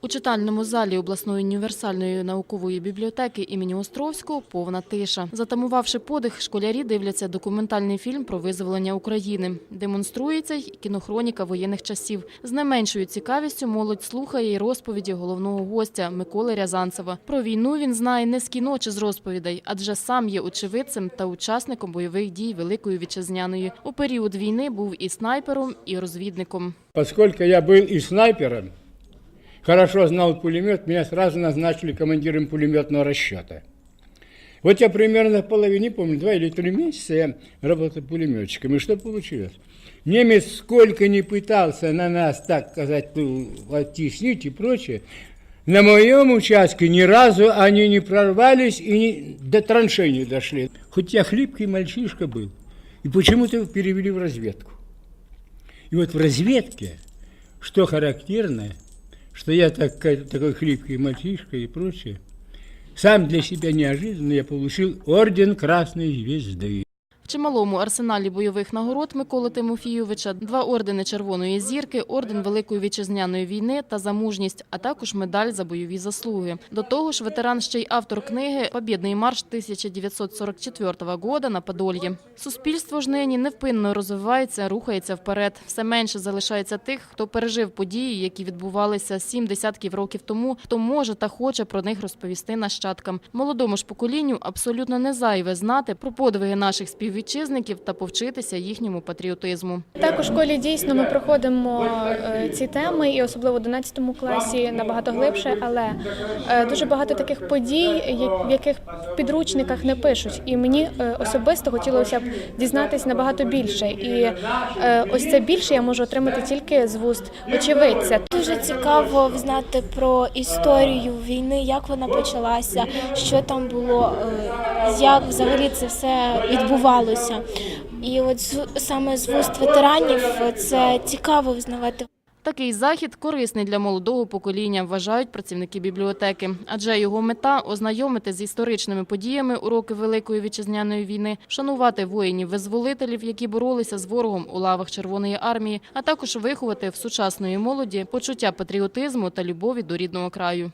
У читальному залі обласної універсальної наукової бібліотеки імені Островського повна тиша. Затамувавши подих, школярі дивляться документальний фільм про визволення України. Демонструється й кінохроніка воєнних часів. З не меншою цікавістю молодь слухає й розповіді головного гостя Миколи Рязанцева. Про війну він знає не з кіно чи з розповідей, адже сам є очевидцем та учасником бойових дій Великої Вітчизняної. У період війни був і снайпером, і розвідником. Поскольку я был и снайпером, хорошо знал пулемет, меня сразу назначили командиром пулеметного расчета. Вот я примерно в половине, помню, два или три месяца я работал пулеметчиком. И что получилось? Немец сколько не пытался на нас, так сказать, ну, оттеснить и прочее, на моем участке ни разу они не прорвались и не- до траншей не дошли. Хоть я хлипкий мальчишка был, и почему-то перевели в разведку. И вот в разведке, что характерно, что я так- такой хлипкий мальчишка и прочее, сам для себя неожиданно я получил орден Красной Звезды. Чималому арсеналі бойових нагород Миколи Тимофійовича два ордени Червоної зірки, орден Великої вітчизняної війни та за мужність, а також медаль за бойові заслуги. До того ж, ветеран ще й автор книги «Побєдний марш 1944 года на Подольї. Суспільство ж нині невпинно розвивається, рухається вперед. Все менше залишається тих, хто пережив події, які відбувалися сім десятків років тому, хто може та хоче про них розповісти нащадкам. Молодому ж поколінню абсолютно не зайве знати про подвиги наших співвітчизників та повчитися їхньому патріотизму. Так, у школі дійсно ми проходимо е, ці теми, і особливо в 11 класі набагато глибше, але е, дуже багато таких подій, в яких в підручниках не пишуть. І мені е, особисто хотілося б дізнатися набагато більше. І ось це більше я можу отримати тільки з вуст очевидця. Дуже цікаво знати про історію війни, як вона почалася, що там було, як взагалі це все відбувалося. І от саме з вуст ветеранів це цікаво взнавати. Такий захід корисний для молодого покоління, вважають працівники бібліотеки. Адже його мета ознайомити з історичними подіями у роки Великої вітчизняної війни, вшанувати воїнів-визволителів, які боролися з ворогом у лавах Червоної армії, а також виховати в сучасної молоді почуття патріотизму та любові до рідного краю.